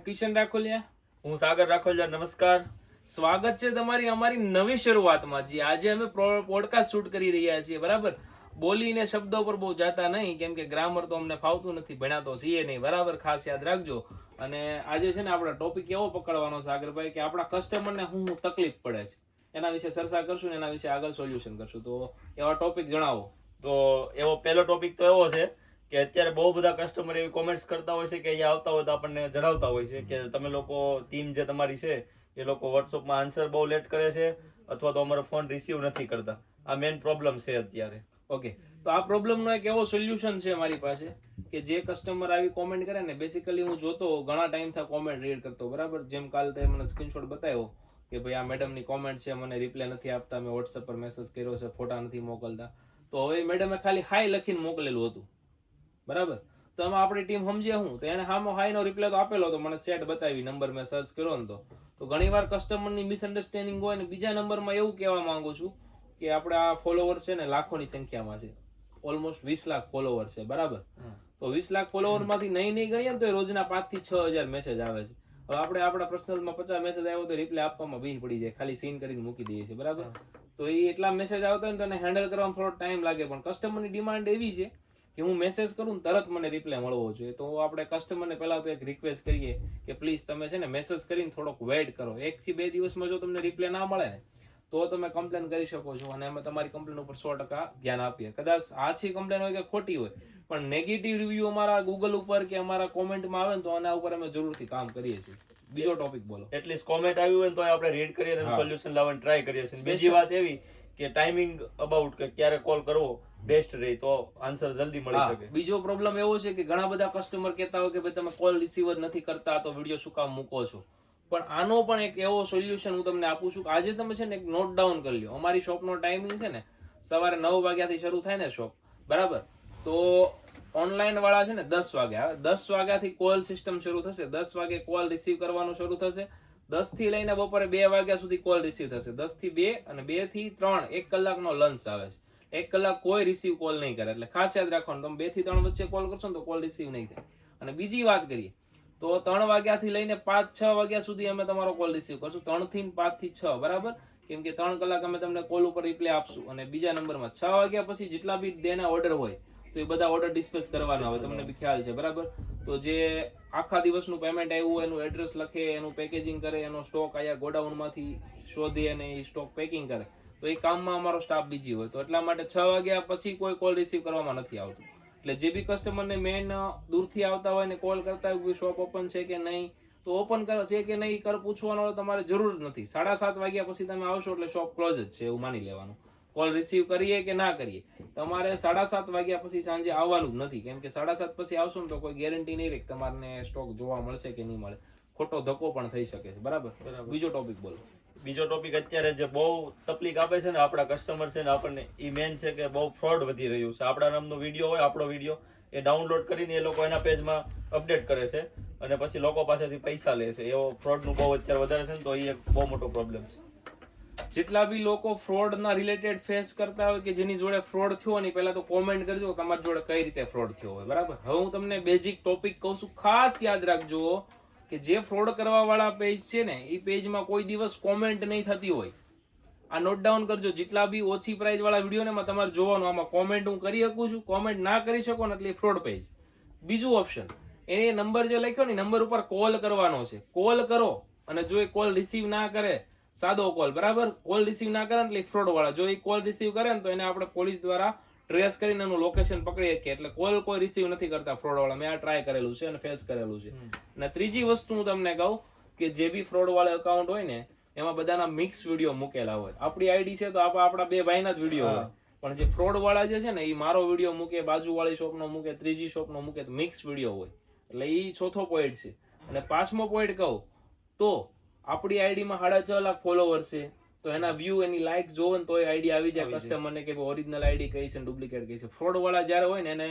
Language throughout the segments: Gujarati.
હું કિશન રાખોલિયા. હું સાગર રાખોલિયા, નમસ્કાર. સ્વાગત છે તમારી અમારી નવી શરૂઆતમાં, જે આજે અમે પોડકાસ્ટ શૂટ કરી રહ્યા છીએ, બરાબર? બોલીને શબ્દો પર બહુ જાતા નહીં, કેમ કે ગ્રામર તો અમને ફાવતું નથી, ભણાતો છીએ નહીં, બરાબર? ખાસ યાદ રાખજો. અને આજે છે ને આપણો ટોપિક એવો પકડવાનો સાગરભાઈ કે આપણા કસ્ટમરને શું શું તકલીફ પડે છે. એના વિશે ચર્ચા કરશું એના વિશે આગળ સોલ્યુશન કરશું. તો એવા ટોપિક જણાવો. તો એવો પહેલો ટોપિક તો એવો છે કે અત્યારે બહુ બધા કસ્ટમર એવી કોમેન્ટ્સ કરતા હોય છે કે અહીંયા આવતા હોય તો આપણને જણાવતા હોય છે કે તમે લોકો ટીમ જે તમારી છે એ લોકો વોટ્સઅપમાં આન્સર બહુ લેટ કરે છે અથવા તો અમારો ફોન રિસીવ નથી કરતા. આ મેઇન પ્રોબ્લેમ છે અત્યારે. ઓકે તો આ પ્રોબ્લેમનો એક એવો સોલ્યુશન છે મારી પાસે કે જે કસ્ટમર આવી કોમેન્ટ કરે ને બેસિકલી હું જોતો ઘણા ટાઈમથી કોમેન્ટ રીડ કરતો બરાબર? જેમ કાલ તે મને સ્ક્રીનશોટ બતાવ્યો કે ભાઈ આ મેડમની કોમેન્ટ છે મને રિપ્લાય નથી આપતા મેં વોટ્સએપ પર મેસેજ કર્યો છે ફોટા નથી મોકલતા. તો હવે મેડમે ખાલી હાઈ લખીને મોકલેલું હતું. બરાબર? તો એમાં આપણી ટીમ સમજે હું. તો એને હામો હાઈ નો રિપ્લાય તો આપેલો હતો. મને સેટ બતાવી નંબર મેં સર્ચ કર્યો ને તો. તો ઘણીવાર કસ્ટમરની મિસઅન્ડરસ્ટેન્ડિંગ હોય ને બીજા નંબરમાં એવું કહેવા માંગુ છું કે આપણા ફોલોવર છે ને લાખોની સંખ્યામાં છે. ઓલમોસ્ટ વીસ લાખ ફોલોવર છે બરાબર? તો વીસ લાખ ફોલોવરમાંથી નહીં નહીં ગણીએ ને તો એ રોજના પાંચથી છ હજાર મેસેજ આવે છે. હવે આપણે આપણા પર્સનલમાં પચાસ મેસેજ આવ્યો તો રિપ્લાય આપવામાં બી પડી જાય. ખાલી સીન કરીને મૂકી દઈએ છીએ બરાબર? તો એ એટલા મેસેજ આવતા હોય ને તો એને હેન્ડલ કરવામાં થોડો ટાઈમ લાગે. પણ કસ્ટમરની ડિમાન્ડ એવી છે કે હું મેસેજ કરું ને તરત મને રિપ્લાય મળવો જોઈએ. તો આપણે કસ્ટમરને પહેલાં તો એક રિક્વેસ્ટ કરીએ કે પ્લીઝ તમે છે ને મેસેજ કરીને થોડોક વેઇટ કરો. એકથી બે દિવસમાં જો તમને રિપ્લાય ના મળે ને તો તમે કમ્પ્લેન કરી શકો છો અને અમે તમારી કમ્પ્લેન ઉપર સો ટકા ધ્યાન આપીએ. કદાચ આછી કમ્પ્લેન હોય કે ખોટી હોય પણ નેગેટિવ રિવ્યુ અમારા ગૂગલ ઉપર કે અમારા કોમેન્ટમાં આવે ને તો આના ઉપર અમે જરૂરથી કામ કરીએ છીએ. બીજો ટોપિક બોલો. એટલીસ્ટ કોમેન્ટ આવ્યું હોય તો આપણે રીડ કરીએ અને સોલ્યુશન લાવવાની ટ્રાય કરીએ છીએ. બીજી વાત એવી કે ટાઈમિંગ અબાઉટ કે ક્યારે કોલ કરવો બેસ્ટ રહે તો આન્સર જલ્દી મળી શકે. બીજો પ્રોબ્લેમ એવો છે કે ઘણા બધા કસ્ટમર કહેતા હોય કે ભાઈ તમે કોલ રિસીવર નથી કરતા તો વીડિયો શું કામ મૂકો છો? પણ આનો પણ એક એવો સોલ્યુશન હું તમને આપું છું કે આજે તમે છે ને એક નોટ ડાઉન કરી લો અમારી શોપનો ટાઈમિંગ છે ને સવારે નવ વાગ્યાથી શરૂ થાય ને શોપ બરાબર? તો ઓનલાઈન વાળા છે ને દસ વાગ્યા દસ વાગ્યાથી કોલ સિસ્ટમ શરૂ થશે દસ વાગે કોલ રિસીવ કરવાનું શરૂ થશે દસથી લઈને બપોરે બે વાગ્યા સુધી કોલ રિસીવ થશે. દસથી બે અને બેથી ત્રણ, એક કલાકનો લંચ આવે છે. એક કલાક કોઈ રિસીવ કોલ નહીં કરે. એટલે ખાસ યાદ રાખવાનું, તમે બેથી ત્રણ વચ્ચે કોલ કરશો ને તો કોલ રિસીવ નહીં થાય. અને બીજી વાત કરીએ, તો ત્રણ વાગ્યાથી લઈને પાંચ, છ વાગ્યા સુધી અમે તમારો કોલ રિસીવ કરશું. ત્રણથી પાંચથી છ, બરાબર? કેમ કે ત્રણ કલાક અમે તમને કોલ ઉપર રિપ્લાય આપશું. અને બીજા નંબરમાં છ વાગ્યા પછી જેટલા બી ડેના ઓર્ડર હોય તો એ બધા ઓર્ડર ડિસ્પેચ કરવાના હોય, તમને બી ખ્યાલ છે, બરાબર? તો જે આખા દિવસનું પેમેન્ટ આવ્યું હોય, એનું એડ્રેસ લખે, એનું પેકેજિંગ કરે, એનો સ્ટોક અહીંયા ગોડાઉનમાંથી શોધી અને એ સ્ટોક પેકિંગ કરે, તો એ કામમાં અમારો સ્ટાફ બીજી હોય. તો એટલા માટે છ વાગ્યા પછી કોઈ કોલ રિસીવ કરવામાં નથી આવતું. એટલે જે બી કસ્ટમરને મેન દૂરથી આવતા હોય ને કોલ કરતા હોય શોપ ઓપન છે કે નહીં, તો ઓપન કરે, છે કે નહીં કર પૂછવાનો તમારે જરૂર નથી. સાડા સાત વાગ્યા પછી તમે આવશો એટલે શોપ ક્લોઝ જ છે, એવું માની લેવાનું. કોલ રિસીવ કરીએ કે ના કરીએ? તમારે સાડા સાત વાગ્યા પછી સાંજે આવવાનું જ નથી. કેમ કે સાડા સાત પછી આવશો ને તો કોઈ ગેરંટી નહીં રહે તમારને સ્ટોક જોવા મળશે કે નહીં મળે. ખોટો ધક્કો પણ થઈ શકે છે. બરાબર? બીજો ટોપિક બોલો. બીજો ટોપિક અત્યારે જે બહુ તકલીફ આપે છે ને આપણા કસ્ટમર છે ને આપણને એ મેન છે કે બહુ ફ્રોડ વધી રહ્યું છે. આપણા નામનો વીડિયો હોય આપણો વીડિયો એ ડાઉનલોડ કરીને એ લોકો એના પેજમાં અપડેટ કરે છે અને પછી લોકો પાસેથી પૈસા લે છે. એવો ફ્રોડનું બહુ અત્યારે વધારે છે ને તો એ એક બહુ મોટો પ્રોબ્લેમ છે. જેટલા બી લોકો ફ્રોડ ના રિલેટેડ ફેસ કરતા હોય કે જેની જોડે ફ્રોડ થયો હોય ને પહેલા તો કોમેન્ટ કરજો તમારી જોડે કઈ રીતે ફ્રોડ થયો હોય, બરાબર? હવે હું તમને બેઝિક ટોપિક કહું છું, ખાસ યાદ રાખજો કે જે ફ્રોડ કરવા વાળા પેજ છે ને, એ પેજમાં કોઈ દિવસ કોમેન્ટ નહીં થતી હોય. આ નોટ ડાઉન કરજો, જેટલા બી ઓછી પ્રાઇસ વાળા વીડિયો ને એમાં તમારે જોવાનું, આમાં કોમેન્ટ હું કરી શકું છું કોમેન્ટ ના કરી શકો ને એટલે ફ્રોડ પેજ બીજું ઓપ્શન એ નંબર જે લખ્યો ને નંબર ઉપર કોલ કરવાનો છે. કોલ કરો અને જો એ કોલ રિસીવ ના કરે સાદો કોલ બરાબર? કોલ રિસીવ ના કરે એટલે ફ્રોડ વાળા. જો એ કોલ રિસીવ કરે ને તો એને આપણે પોલીસ દ્વારા ટ્રેસ કરીને એનું લોકેશન પકડી શકીએ એટલે કોલ કોઈ રિસીવ નથી કરતા ફ્રોડ વાળા. મેં આ ટ્રાય કરેલું છે અને ફેસ કરેલું છે. અને ત્રીજી વસ્તુ હું તમને કહું કે જે બી ફ્રોડ વાળા એકાઉન્ટ હોય ને એમાં બધાના મિક્સ વીડિયો મૂકેલા હોય. આપણી આઈડી છે તો આપ- આપણા બે ભાઈના જ વીડિયો હોય. પણ જે ફ્રોડ વાળા જે છે ને એ મારો વીડિયો મૂકે બાજુવાળી શોપનો મૂકે ત્રીજી શોપનો મૂકે મિક્સ વીડિયો હોય. એટલે એ ચોથો પોઈન્ટ છે. અને પાંચમો પોઈન્ટ કહું તો આપણી આઈડીમાં સાડા છ લાખ ફોલોવર છે તો એના વ્યૂ એની લાઇક જોવો ને તો એ આઈડી આવી જાય. કસ્ટમરને કે ઓરિજિનલ આઈડી કઈ છે ડુપ્લિકેટ કઈ છે. ફ્રોડ વાળા જ્યારે હોય ને એને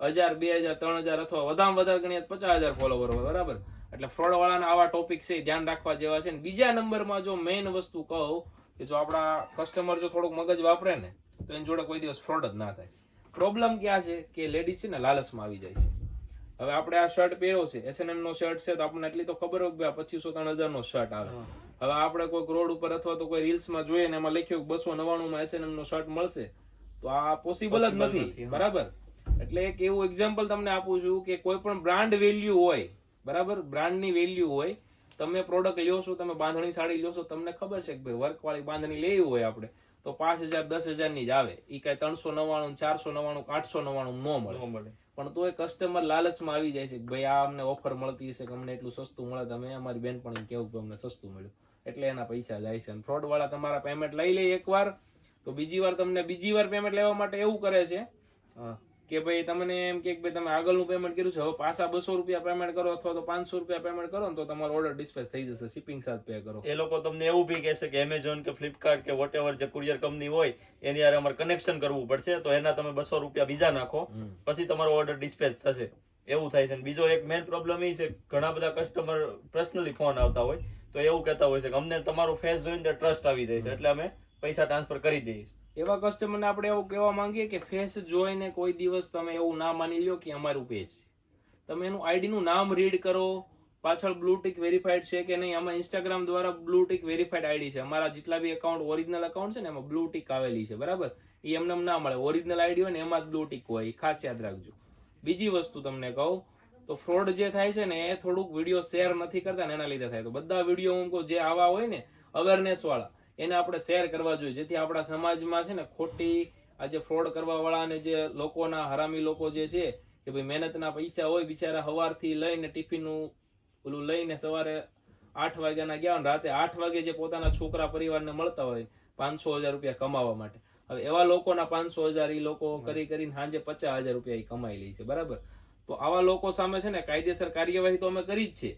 હજાર બે હજાર ત્રણ હજાર અથવા વધારે વધારે ગણીએ પચાસ હજાર ફોલોવર હોય બરાબર? એટલે ફ્રોડ વાળાના આવા ટોપિક છે એ ધ્યાન રાખવા જેવા છે ને. બીજા નંબરમાં જો મેઇન વસ્તુ કહું કે જો આપણા કસ્ટમર જો થોડુંક મગજ વાપરે ને તો એની જોડે કોઈ દિવસ ફ્રોડ જ ના થાય. પ્રોબ્લેમ ક્યાં છે? કે લેડીઝ છે ને લાલચમાં આવી જાય છે. હવે આપણે આ શર્ટ પહેર્યો છે એસએનએમ નો શર્ટ છે તો આપણને એટલી તો ખબર હોય કે પચીસો ત્રણ હજાર નો શર્ટ આવે. હવે આપણે કોઈક રોડ ઉપર અથવા તો કોઈ રીલ્સમાં જોઈએ ને એમાં લખ્યું બસો નવ્વાણું માં એસએનએમ નો શર્ટ મળશે તો આ પોસિબલ જ નથી. બરાબર? એટલે એક એવું એક્ઝામ્પલ તમને આપું છું કે કોઈ પણ બ્રાન્ડ વેલ્યુ હોય બરાબર? બ્રાન્ડની વેલ્યુ હોય તમે પ્રોડક્ટ લ્યો છો તમે બાંધણી સાડી લ્યો છો તમને ખબર છે કે ભાઈ વર્ક વાળી બાંધણી લેવી હોય આપણે. તો પાંચ હજાર દસ હજારની જ આવે. એ કઈ ત્રણસો નવ્વાણું ચારસો નવ્વાણું આઠસો નવ્વાણું ન મળે. મળે. પણ તોય કસ્ટમર લાલચમાં આવી જાય છે કે ભાઈ આ અમને ઓફર મળતી હશે કે અમને એટલું સસ્તું મળે તો અમે અમારી બેનપણી કેવું કે અમને સસ્તું મળ્યું. એટલે એના પૈસા જાય છે. અને ફ્રોડ વાળા તમારા પેમેન્ટ લઈ લે એકવાર તો બીજી વાર તમને બીજી વાર પેમેન્ટ લેવા માટે એવું કરે છે. હા. કે ભાઈ તમને એમ કે ભાઈ તમે આગળનું પેમેન્ટ કર્યું છે હવે પાછા બસો રૂપિયા પેમેન્ટ કરો અથવા તો પાંચસો રૂપિયા પેમેન્ટ કરો ને તો તમારો ઓર્ડર ડિસ્પેચ થઈ જશે શિપિંગ સાથે પે કરો. એ લોકો તમને એવું બી કહેશે કે એમેઝોન કે ફ્લિપકાર્ટ કે વોટ જે કુરિયર કંપની હોય એની હારે અમારે કનેક્શન કરવું પડશે તો એના તમે બસો રૂપિયા બીજા નાખો પછી તમારો ઓર્ડર ડિસ્પેચ થશે. એવું થાય છે. બીજો એક મેઇન પ્રોબ્લેમ એ છે ઘણા બધા કસ્ટમર પર્સનલી ફોન આવતા હોય તો એવું કહેતા હોય છે કે અમને તમારો ફેસ જોઈને ટ્રસ્ટ આવી જાય છે એટલે અમે પૈસા ટ્રાન્સફર કરી દઈએ છીએ. એવા કસ્ટમરને આપણે એવું કહેવા માંગીએ કે ફેસ જોઈને કોઈ દિવસ તમે એવું ના માની લ્યો કે અમારું પેજ છે. તમે એનું આઈડીનું નામ રીડ કરો, પાછળ બ્લુ ટિક વેરીફાઈડ છે કે નહીં, આમાં ઇન્સ્ટાગ્રામ દ્વારા બ્લુ ટિક વેરીફાઈડ આઈડી છે. અમારા જેટલા બી એકાઉન્ટ ઓરિજિનલ એકાઉન્ટ છે ને, એમાં બ્લુ ટીક આવેલી છે, બરાબર? એ એમને એમ ના મળે. ઓરિજિનલ આઈડી હોય ને, એમાં જ બ્લુ ટીક હોય ખાસ યાદ રાખજો. બીજી વસ્તુ તમને કહું, તો ફ્રોડ જે થાય છે ને, એ થોડુંક વીડિયો શેર નથી કરતા ને એના લીધે થાય. તો બધા વીડિયો હું જે આવા હોય ને અવેરનેસ વાળા એને આપણે શેર કરવા જોઈએ. જેથી આપણા સમાજમાં છે ને ખોટી આજે ફ્રોડ કરવા વાળા અને જે લોકોના હરામી લોકો જે છે કે ભાઈ મહેનતના પૈસા હોય બિચારા સવારથી લઈને ટિફિનનું ઓલું લઈને સવારે આઠ વાગ્યાના ગયા હોય રાતે આઠ વાગે જે પોતાના છોકરા પરિવારને મળતા હોય પાંચસો હજાર રૂપિયા કમાવા માટે. હવે એવા લોકોના પાંચસો હજાર એ લોકો કરી કરીને સાંજે પચાસ હજાર રૂપિયા એ કમાઈ લે છે બરાબર? તો આવા લોકો સામે છે ને કાયદેસર કાર્યવાહી તો અમે કરી જ છે.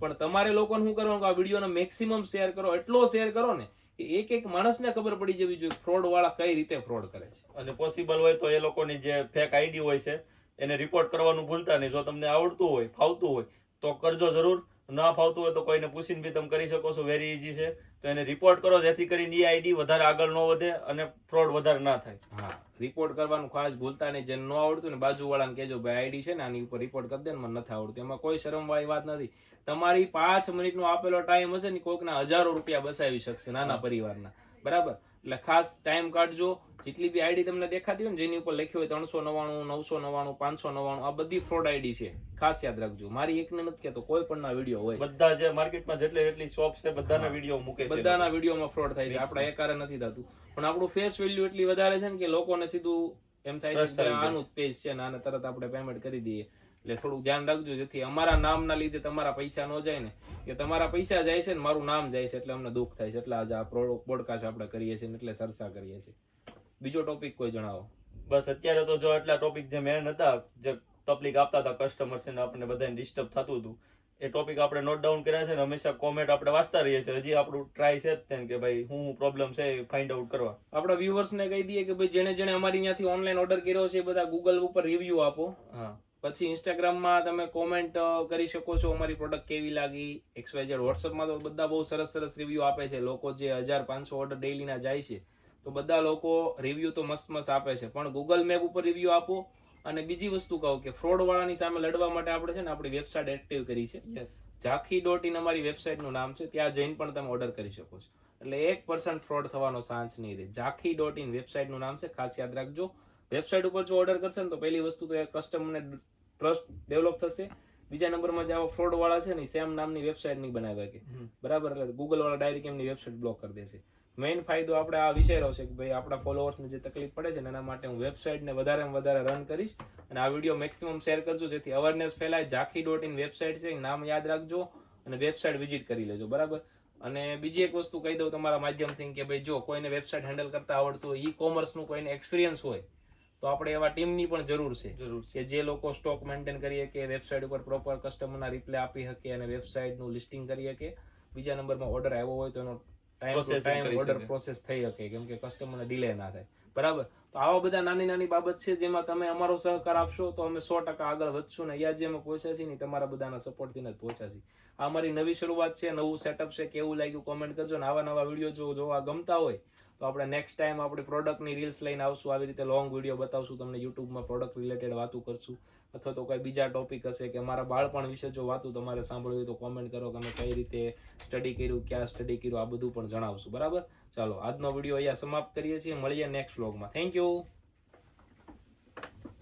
પણ તમારે લોકોને શું કરવાનું કે આ વિડીયોને મેક્સિમમ શેર કરો એટલો શેર કરો ને કે એક એક માણસને ખબર પડી જવી જોઈએ ફ્રોડ વાળા કઈ રીતે ફ્રોડ કરે છે. અને પોસિબલ હોય તો એ લોકોની જે ફેક આઈડી હોય છે, એને રિપોર્ટ કરવાનું ભૂલતા નહીં. જો તમને આવડતું હોય, ફાવતું હોય, તો કરજો જરૂર. ના ફાવતું હોય તો કોઈને પૂછીને બી તમે કરી શકો છો વેરી ઇઝી છે. તો એને રિપોર્ટ કરો જેથી કરીને એ આઈડી વધારે આગળ ન વધે અને ફ્રોડ વધારે ના થાય. હા રિપોર્ટ કરવાનું ખાસ ભૂલતા નહીં. જેને ન આવડતું ને બાજુવાળાને કહેજો ભાઈ આઈડી છે ને આની ઉપર રિપોર્ટ કરી દે ને મને નથી આવડતું. એમાં કોઈ શરમવાળી વાત નથી. તમારી પાંચ મિનિટનો આપેલો ટાઈમ હશે ને કોઈકના હજારો રૂપિયા બસાવી શકશે નાના પરિવારના. બરાબર? એટલે ખાસ ટાઈમ કાઢજો. જેટલી બી આઈડી તમને દેખાતી હોય ને જેની ઉપર લખ્યું હોય ત્રણસો નવ્વાણું નવસો નવ્વાણું પાંચસો નવ્વાણું આ બધી ફ્રોડ આઈડી છે. ખાસ યાદ રાખજો. મારી એકને નથી કહેતો કોઈ પણ ના વીડિયો હોય. બધા જે માર્કેટમાં જેટલી જેટલી શોપ છે બધાના વીડિયો મૂકે છે બધાના વિડીયોમાં ફ્રોડ થાય છે. આપણા એકારે નથી થતું. પણ આપણું ફેસ વેલ્યુ એટલી વધારે છે ને કે લોકોને સીધું એમ થાય છે કે આનું પેજ છે ને આને તરત આપણે પેમેન્ટ કરી દઈએ. એટલે થોડુંક ધ્યાન રાખજો જેથી અમારા નામના લીધે તમારા પૈસા ન જાય ને. કે તમારા પૈસા જાય છે ને મારું નામ જાય છે એટલે અમને દુઃખ થાય છે. એટલે આજે આ પોડકાસ્ટ આપણે કરીએ છીએ એટલે ચર્ચા કરીએ છીએ. બીજો ટોપિક કોઈ જણાવો? બસ અત્યારે તો જો એટલા ટોપિક જે મેન હતા જે તકલીફ આપતા હતા કસ્ટમર્સ ને આપણને બધાને ડિસ્ટર્બ થતું હતું. એ ટોપિક આપણે નોટ ડાઉન કર્યા છે ને હંમેશા કોમેન્ટ આપણે વાંચતા રહીએ છીએ. હજી આપણું ટ્રાય છે જ તેમ કે ભાઈ હું પ્રોબ્લેમ છે એ ફાઇન્ડ આઉટ કરવા. આપણા viewers કહી દઈએ કે ભાઈ જેણે જેણે અમારી ત્યાંથી ઓનલાઈન ઓર્ડર કર્યો છે એ બધા ગૂગલ ઉપર રિવ્યુ આપો. હા. પછી ઇન્સ્ટાગ્રામમાં તમે કોમેન્ટ કરી શકો છો અમારી પ્રોડક્ટ કેવી લાગી એક્સવાયઝેડ વોટ્સઅપમાં તો બધા બહુ સરસ સરસ રિવ્યુ આપે છે. લોકો જે હજાર પાંચસો ઓર્ડર ડેઈલીના જાય છે તો બધા લોકો રિવ્યુ તો મસ્ત મસ્ત આપે છે. પણ ગૂગલ મેપ ઉપર રિવ્યુ આપો અને બીજી વસ્તુ કહું કે ફ્રોડ વાળાની સામે લડવા માટે આપણે છે ને આપણી વેબસાઇટ એક્ટિવ કરી છે. યસ ઝાંખી ડોટ ઇન અમારી વેબસાઇટનું નામ છે. ત્યાં જઈને પણ તમે ઓર્ડર કરી શકો છો. એટલે એક પર્સન્ટ ફ્રોડ થવાનો ચાન્સ નહીં રહે. ઝાંખી ડોટ ઇન વેબસાઇટનું નામ છે. ખાસ યાદ રાખજો. વેબસાઇટ ઉપર જો ઓર્ડર કરશે ને તો પહેલી વસ્તુ તો એ કસ્ટમરને ટ્રસ્ટ ડેવલપ થશે. બીજા નંબરમાં જે આવા ફ્રોડ વાળા છે ને સેમ નામની વેબસાઇટ નહીં બનાવે કે બરાબર? એટલે ગૂગલ વાળા ડાયરેક્ટ એમની વેબસાઇટ બ્લોક કરી દેશે. મેઇન ફાયદો આપણે આ વિચાર્યો છે કે ભાઈ આપણા ફોલોઅર્સને જે તકલીફ પડે છે ને એના માટે હું વેબસાઇટને વધારેમાં વધારે રન કરીશ અને આ વીડિયો મેક્સિમમ શેર કરજો જેથી અવેરનેસ ફેલાય. ઝાંખી ડોટ ઇન વેબસાઇટ છે નામ યાદ રાખજો અને વેબસાઇટ વિઝિટ કરી લેજો બરાબર? અને બીજી એક વસ્તુ કહી દઉં તમારા માધ્યમથી કે ભાઈ જો કોઈને વેબસાઇટ હેન્ડલ કરતા આવડતું હોય ઈ કોમર્સનું કોઈને એક્સપિરિયન્સ હોય તો આપણે એવા ટીમની પણ જરૂર છે જરૂર છે. કે જે લોકો સ્ટોક મેન્ટેન કરી શકે વેબસાઇટ ઉપર પ્રોપર કસ્ટમરના રિપ્લે આપી શકે અને વેબસાઇટનું લિસ્ટિંગ કરી શકે. બીજા નંબરમાં ઓર્ડર આવ્યો હોય તો એનો time to time order process થઈ શકે કેમ કે કસ્ટમરને ડિલે ના થાય. બરાબર? તો આવા બધા નાની નાની બાબત છે જેમાં તમે અમારો સહકાર આપશો તો અમે સો ટકા આગળ વધશું ને અહીંયા જે અમે પહોંચ્યા છીએ ને તમારા બધાના સપોર્ટથી જ પહોંચ્યા છીએ. આ અમારી નવી શરૂઆત છે નવું સેટઅપ છે કેવું લાગ્યું કોમેન્ટ કરજો ને આવા નવા વીડિયો જો જોવા ગમતા હોય તો આપણે નેક્સ્ટ ટાઈમ આપણી પ્રોડક્ટની રીલ્સ લઈને આવશું, આવી રીતે લોંગ વીડિયો બતાવશું, તમને યુટ્યુબમાં પ્રોડક્ટ રિલેટેડ વાતો કરશું, અથવા તો કોઈ બીજા ટોપિક હશે કે મારા બાળપણ વિશે જો વાતું તમારે સાંભળવી તો કોમેન્ટ કરો કે અમે કઈ રીતે સ્ટડી કર્યું, ક્યાં સ્ટડી કર્યું, આ બધું પણ જણાવશું, બરાબર? ચાલો, આજનો વીડિયો અહીંયા સમાપ્ત કરીએ છીએ, મળીએ નેક્સ્ટ વ્લોગમાં થેન્ક યુ